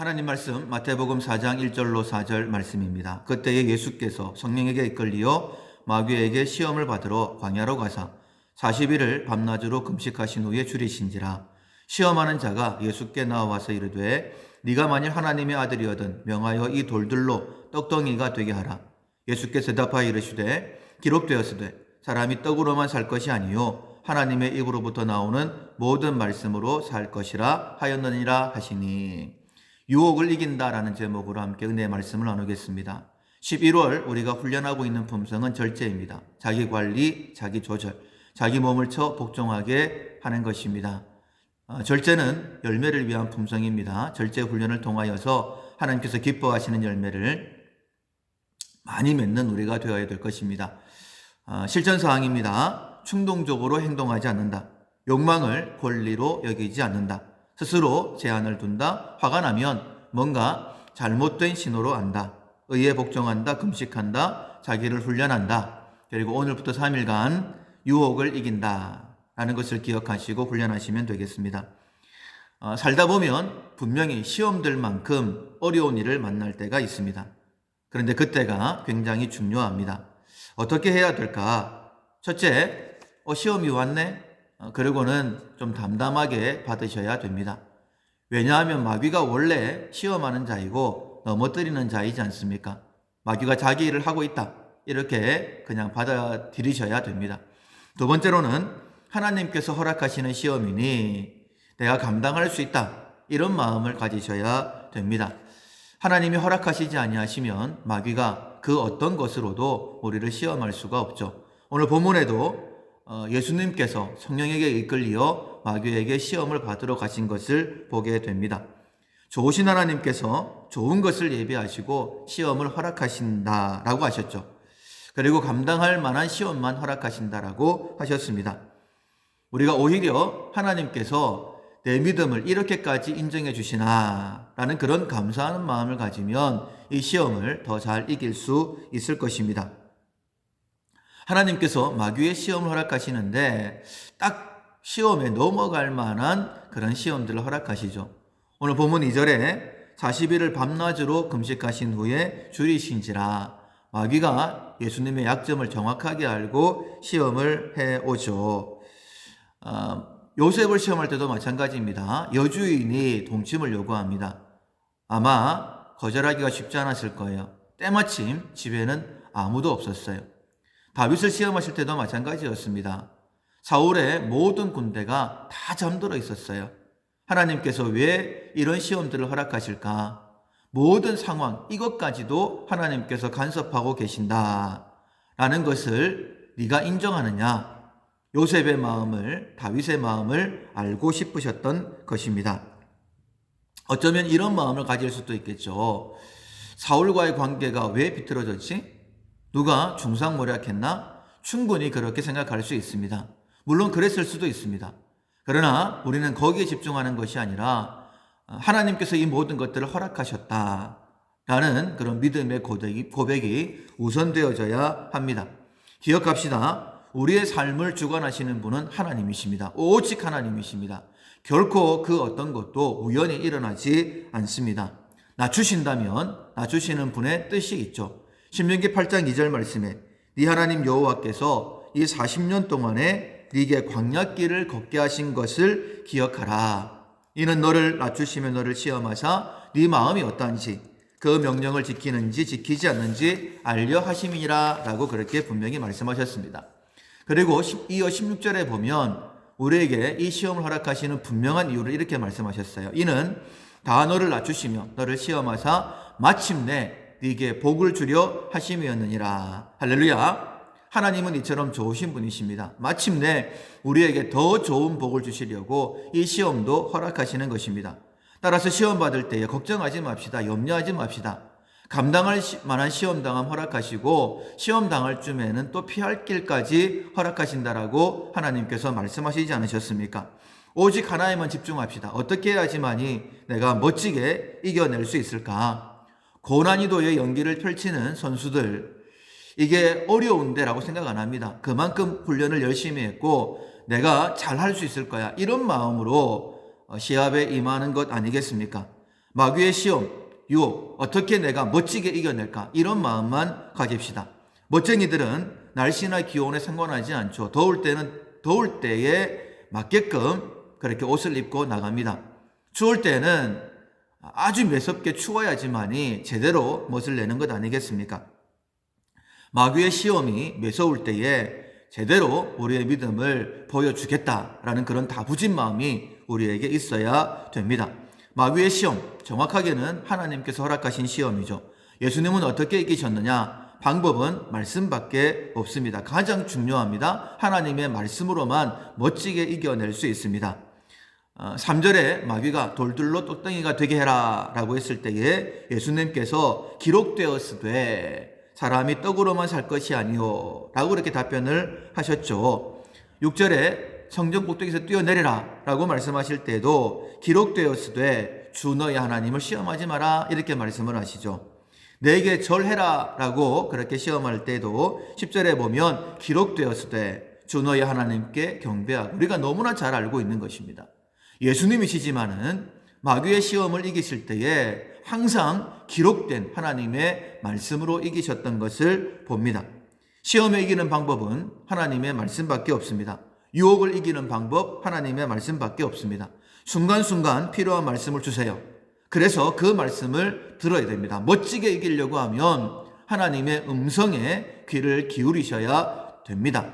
하나님 말씀 마태복음 4장 1절로 4절 말씀입니다. 그때에 예수께서 성령에게 이끌리어 마귀에게 시험을 받으러 광야로 가사 40일을 밤낮으로 금식하신 후에 줄이신지라. 시험하는 자가 예수께 나와서 이르되 네가 만일 하나님의 아들이거든 명하여 이 돌들로 떡덩이가 되게 하라. 예수께서 대답하여 이르시되 기록되었으되 사람이 떡으로만 살 것이 아니요 하나님의 입으로부터 나오는 모든 말씀으로 살 것이라 하였느니라 하시니 유혹을 이긴다라는 제목으로 함께 은혜의 말씀을 나누겠습니다. 11월 우리가 훈련하고 있는 품성은 절제입니다. 자기 관리, 자기 조절, 자기 몸을 쳐 복종하게 하는 것입니다. 어, 절제는 열매를 위한 품성입니다. 절제 훈련을 통하여서 하나님께서 기뻐하시는 열매를 많이 맺는 우리가 되어야 될 것입니다. 어, 실전 사항입니다. 충동적으로 행동하지 않는다. 욕망을 권리로 여기지 않는다. 스스로 제한을 둔다. 화가 나면 뭔가 잘못된 신호로 안다. 의에 복종한다. 금식한다. 자기를 훈련한다. 그리고 오늘부터 3일간 유혹을 이긴다. 라는 것을 기억하시고 훈련하시면 되겠습니다. 어, 살다 보면 분명히 시험들만큼 어려운 일을 만날 때가 있습니다. 그런데 그때가 굉장히 중요합니다. 어떻게 해야 될까? 첫째, 어, 시험이 왔네? 어, 그리고는 좀 담담하게 받으셔야 됩니다. 왜냐하면 마귀가 원래 시험하는 자이고 넘어뜨리는 자이지 않습니까? 마귀가 자기 일을 하고 있다. 이렇게 그냥 받아들이셔야 됩니다. 두 번째로는 하나님께서 허락하시는 시험이니 내가 감당할 수 있다. 이런 마음을 가지셔야 됩니다. 하나님이 허락하시지 아니하시면 마귀가 그 어떤 것으로도 우리를 시험할 수가 없죠. 오늘 본문에도 어, 예수님께서 성령에게 이끌리어 마귀에게 시험을 받으러 가신 것을 보게 됩니다. 좋으신 하나님께서 좋은 것을 예비하시고 시험을 허락하신다라고 하셨죠. 그리고 감당할 만한 시험만 허락하신다라고 하셨습니다. 우리가 오히려 하나님께서 내 믿음을 이렇게까지 인정해 주시나라는 그런 감사하는 마음을 가지면 이 시험을 더 잘 이길 수 있을 것입니다. 하나님께서 마귀의 시험을 허락하시는데 딱 시험에 넘어갈 만한 그런 시험들을 허락하시죠. 오늘 본문 2절에 40일을 밤낮으로 금식하신 후에 줄이신지라 마귀가 예수님의 약점을 정확하게 알고 시험을 해 오죠. 어, 요셉을 시험할 때도 마찬가지입니다. 여주인이 동침을 요구합니다. 아마 거절하기가 쉽지 않았을 거예요. 때마침 집에는 아무도 없었어요. 다윗을 시험하실 때도 마찬가지였습니다. 사울의 모든 군대가 다 잠들어 있었어요. 하나님께서 왜 이런 시험들을 허락하실까? 모든 상황, 이것까지도 하나님께서 간섭하고 계신다. 라는 것을 네가 인정하느냐? 요셉의 마음을, 다윗의 마음을 알고 싶으셨던 것입니다. 어쩌면 이런 마음을 가질 수도 있겠죠. 사울과의 관계가 왜 비틀어졌지? 누가 중상모략했나? 충분히 그렇게 생각할 수 있습니다. 물론 그랬을 수도 있습니다. 그러나 우리는 거기에 집중하는 것이 아니라 하나님께서 이 모든 것들을 허락하셨다. 라는 그런 믿음의 고백이, 고백이 우선되어져야 합니다. 기억합시다. 우리의 삶을 주관하시는 분은 하나님이십니다. 오직 하나님이십니다. 결코 그 어떤 것도 우연히 일어나지 않습니다. 낮추신다면 낮추시는 분의 뜻이 있죠. 신명기 8장 2절 말씀에 네 하나님 여호와께서 이 40년 동안에 네게 광야길을 걷게 하신 것을 기억하라. 이는 너를 낮추시며 너를 시험하사 네 마음이 어떠한지 그 명령을 지키는지 지키지 않는지 알려 하심이라 라고 그렇게 분명히 말씀하셨습니다. 그리고 이어 16절에 보면 우리에게 이 시험을 허락하시는 분명한 이유를 이렇게 말씀하셨어요. 이는 다 너를 낮추시며 너를 시험하사 마침내 네게 복을 주려 하심이었느니라. 할렐루야. 하나님은 이처럼 좋으신 분이십니다. 마침내 우리에게 더 좋은 복을 주시려고 이 시험도 허락하시는 것입니다. 따라서 시험 받을 때에 걱정하지 맙시다. 염려하지 맙시다. 감당할 만한 시험 당함 허락하시고 시험 당할 쯤에는 또 피할 길까지 허락하신다라고 하나님께서 말씀하시지 않으셨습니까? 오직 하나에만 집중합시다. 어떻게 해야지만이 내가 멋지게 이겨낼 수 있을까? 고난이도의 연기를 펼치는 선수들 이게 어려운데라고 생각 안 합니다. 그만큼 훈련을 열심히 했고 내가 잘 할 수 있을 거야. 이런 마음으로 시합에 임하는 것 아니겠습니까? 마귀의 시험, 유혹, 어떻게 내가 멋지게 이겨낼까? 이런 마음만 가집시다. 멋쟁이들은 날씨나 기온에 상관하지 않죠. 더울 때는 더울 때에 맞게끔 그렇게 옷을 입고 나갑니다. 추울 때는 아주 매섭게 추워야지만이 제대로 멋을 내는 것 아니겠습니까? 마귀의 시험이 매서울 때에 제대로 우리의 믿음을 보여주겠다라는 그런 다부진 마음이 우리에게 있어야 됩니다. 마귀의 시험, 정확하게는 하나님께서 허락하신 시험이죠. 예수님은 어떻게 이기셨느냐? 방법은 말씀밖에 없습니다. 가장 중요합니다. 하나님의 말씀으로만 멋지게 이겨낼 수 있습니다. 3절에 마귀가 돌들로 똑덩이가 되게 해라 라고 했을 때에 예수님께서 기록되었으되 사람이 떡으로만 살 것이 아니요 라고 이렇게 답변을 하셨죠. 6절에 성전 꼭대기에서 뛰어내리라 라고 말씀하실 때도 기록되었으되 주 너희 하나님을 시험하지 마라 이렇게 말씀을 하시죠. 내게 절해라 라고 그렇게 시험할 때도 10절에 보면 기록되었으되 주 너희 하나님께 경배하고 우리가 너무나 잘 알고 있는 것입니다. 예수님이시지만은 마귀의 시험을 이기실 때에 항상 기록된 하나님의 말씀으로 이기셨던 것을 봅니다. 시험에 이기는 방법은 하나님의 말씀밖에 없습니다. 유혹을 이기는 방법 하나님의 말씀밖에 없습니다. 순간순간 필요한 말씀을 주세요. 그래서 그 말씀을 들어야 됩니다. 멋지게 이기려고 하면 하나님의 음성에 귀를 기울이셔야 됩니다.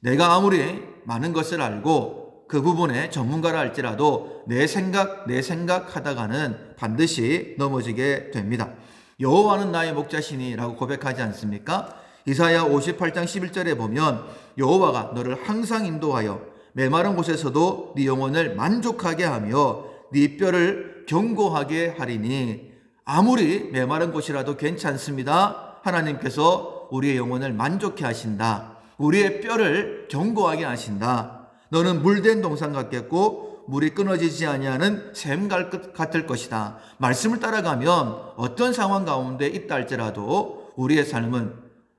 내가 아무리 많은 것을 알고 그 부분에 전문가라 할지라도 내 생각 내 생각 하다가는 반드시 넘어지게 됩니다. 여호와는 나의 목자시니라고 고백하지 않습니까? 이사야 58장 11절에 보면 여호와가 너를 항상 인도하여 메마른 곳에서도 네 영혼을 만족하게 하며 네 뼈를 견고하게 하리니 아무리 메마른 곳이라도 괜찮습니다. 하나님께서 우리의 영혼을 만족해 하신다. 우리의 뼈를 견고하게 하신다. 너는 물된 동산 같겠고 물이 끊어지지 아니하는 샘 같을 것이다. 말씀을 따라가면 어떤 상황 가운데 있다 할지라도 우리의 삶은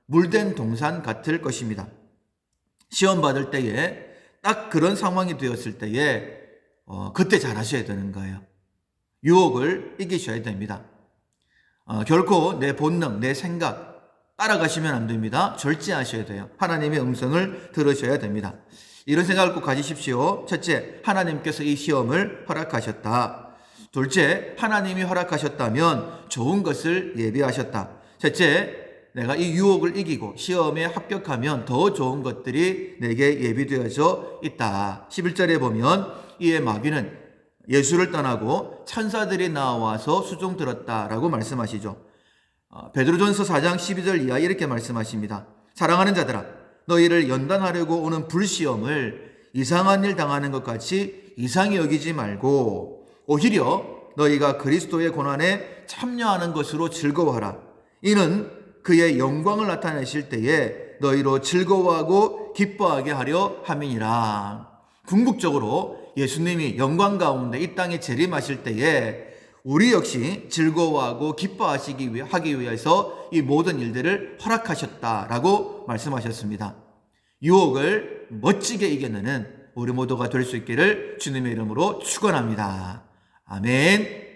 물된 동산 같을 것입니다. 시험 받을 때에 딱 그런 상황이 되었을 때에 어, 그때 잘하셔야 되는 거예요. 유혹을 이기셔야 됩니다. 어, 결코 내 본능, 내 생각 따라가시면 안 됩니다. 절제하셔야 돼요. 하나님의 음성을 들으셔야 됩니다. 이런 생각을 꼭 가지십시오. 첫째, 하나님께서 이 시험을 허락하셨다. 둘째, 하나님이 허락하셨다면 좋은 것을 예비하셨다. 셋째, 내가 이 유혹을 이기고 시험에 합격하면 더 좋은 것들이 내게 예비되어져 있다. 11절에 보면 이에 마귀는 예수를 떠나고 천사들이 나와서 수종 들었다라고 말씀하시죠. 어, 베드로전서 4장 12절 이하 이렇게 말씀하십니다. 사랑하는 자들아 너희를 연단하려고 오는 불시험을 이상한 일 당하는 것 같이 이상히 여기지 말고 오히려 너희가 그리스도의 고난에 참여하는 것으로 즐거워하라. 이는 그의 영광을 나타내실 때에 너희로 즐거워하고 기뻐하게 하려 함이니라. 궁극적으로 예수님이 영광 가운데 이 땅에 재림하실 때에 우리 역시 즐거워하고 기뻐하시기 위해 하기 위해서 이 모든 일들을 허락하셨다라고 말씀하셨습니다. 유혹을 멋지게 이겨내는 우리 모두가 될 수 있기를 주님의 이름으로 축원합니다. 아멘.